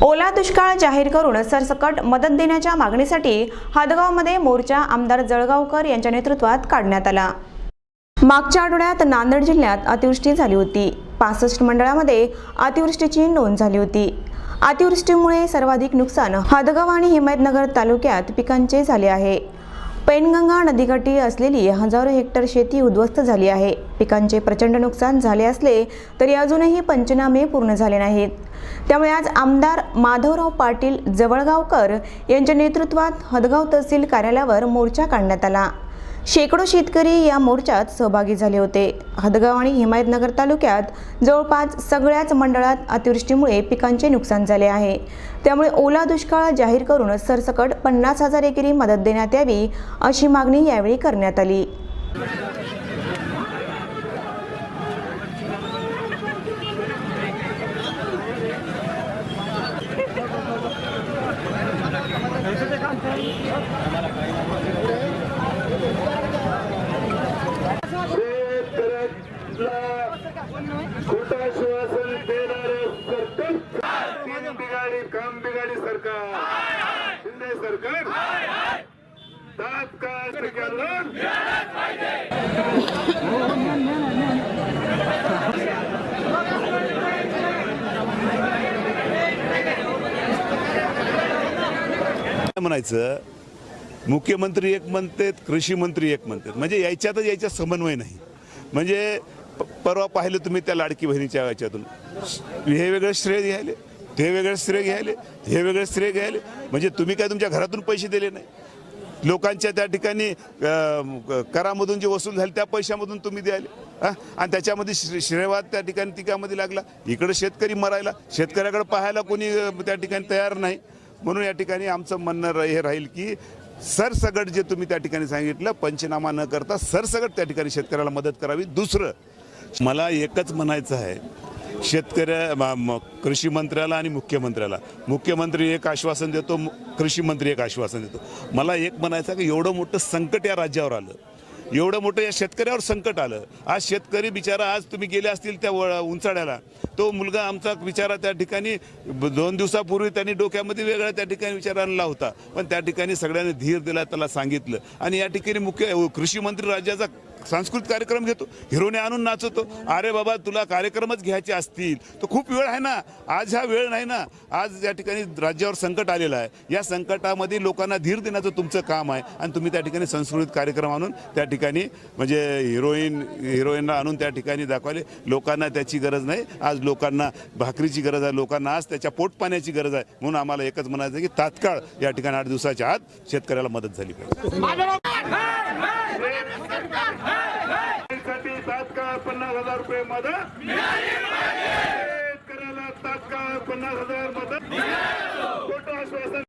ओला दुष्काळ जाहीर करून सरसकट मदत देण्याच्या मागणीसाठी हदगावमध्ये मोर्चा आमदार जळगावकर यांच्या नेतृत्वात काढण्यात आला. मागच्या आठवड्यात नांदेड जिल्ह्यात अतिवृष्टी झाली होती. पासष्ट मंडळामध्ये अतिवृष्टीची नोंद झाली होती. अतिवृष्टीमुळे सर्वाधिक नुकसान हदगाव आणि हिमायतनगर तालुक्यात पिकांचे झाले आहे. पैनगंगा नदीकाठी असलेली हजारो हेक्टर शेती उद्ध्वस्त झाली आहे. पिकांचे प्रचंड नुकसान झाले असले तरी अजूनही पंचनामे पूर्ण झाले नाहीत. त्यामुळे आज आमदार माधवराव पाटील जवळगावकर यांच्या नेतृत्वात हदगाव तहसील कार्यालयावर मोर्चा काढण्यात आला. शेकडो शेतकरी या मोर्चात सहभागी झाले होते. हदगाव आणि हिमायतनगर तालुक्यात जवळपास सगळ्याच मंडळात अतिवृष्टीमुळे पिकांचे नुकसान झाले आहे. त्यामुळे ओला दुष्काळ जाहीर करून सरसकट पन्नास हजार एकरी मदत देण्यात यावी अशी मागणी यावेळी करण्यात आली शेतकऱ्याला खोटा श्वासन सरकार तीन बिघाडी काम बिघाडी सरकार शिंदे सरकार तात्काळ म्हणायचं? मुख्यमंत्री एक म्हणतात कृषी मंत्री एक म्हणतात. म्हणजे याच्यातच याच्यात समन्वय नाही. म्हणजे परवा पाहिलं तुम्ही त्या लाडकी बहिणीच्या याच्यातून. हे वेगळं श्रेय घ्यायले ते वेगळं श्रेय घ्यायले हे वेगळं श्रेय घ्यायले. म्हणजे तुम्ही काय तुमच्या घरातून पैसे दिले नाही. लोकांच्या त्या ठिकाणी करामधून जे वसूल झाली त्या पैशामधून तुम्ही द्यायले. आणि त्याच्यामध्ये श्रे- श्रेयवाद त्या ठिकाणी टिकामध्ये लागला. इकडं शेतकरी मरायला शेतकऱ्याकडे पाहायला कोणी त्या ठिकाणी तयार नाही. म्हणून या ठिकाणी आमचं म्हणणं हे राहील की सरसगट जे तुम्ही त्या ठिकाणी सांगितलं पंचनामा न करता सरसगट त्या ठिकाणी शेतकऱ्याला मदत करावी. दुसरं मला एकच म्हणायचं आहे. शेतकऱ्या कृषी मंत्र्याला आणि मुख्यमंत्र्याला. मुख्यमंत्री एक आश्वासन देतो कृषी मंत्री एक आश्वासन देतो. मला एक म्हणायचं की एवढं मोठं संकट या राज्यावर आलं. एवढं मोठं या शेतकऱ्यावर संकट आलं. आज शेतकरी बिचारा आज तुम्ही गेले असतील त्या व- उंचाड्याला. तो मुलगा आमचा बिचारा त्या ठिकाणी दोन दिवसापूर्वी त्यांनी डोक्यामध्ये वेगळा त्या ठिकाणी विचार आणला होता. पण त्या ठिकाणी सगळ्यांनी धीर दिला त्याला सांगितलं. आणि या ठिकाणी मुख्य कृषी मंत्री राज्याचा सांस्कृतिक कार्यक्रम घेतो हिरोने आणून नाचवतो. अरे बाबा तुला कार्यक्रमच घ्यायचे असतील. तर खूप वेळ आहे ना. आज हा वेळ नाही ना. आज या ठिकाणी राज्यावर संकट आलेलं आहे. या संकटामध्ये लोकांना धीर देण्याचं तुमचं काम आहे. आणि तुम्ही त्या ठिकाणी सांस्कृतिक कार्यक्रम आणून त्या ठिकाणी म्हणजे हिरोईन हिरोईनला आणून त्या ठिकाणी दाखवले. लोकांना त्याची गरज नाही. आज लोकांना भाकरीची गरज आहे. लोकांना आज त्याच्या पोटपाण्याची गरज आहे. म्हणून आम्हाला एकच म्हणायचं की तात्काळ या ठिकाणी आठ दिवसाच्या आत शेतकऱ्याला मदत झाली पाहिजे. तात्काळ पन्नास हजार रुपये मदत. शेतकऱ्याला तात्काळ पन्नास हजार मदत. खोटं आश्वासन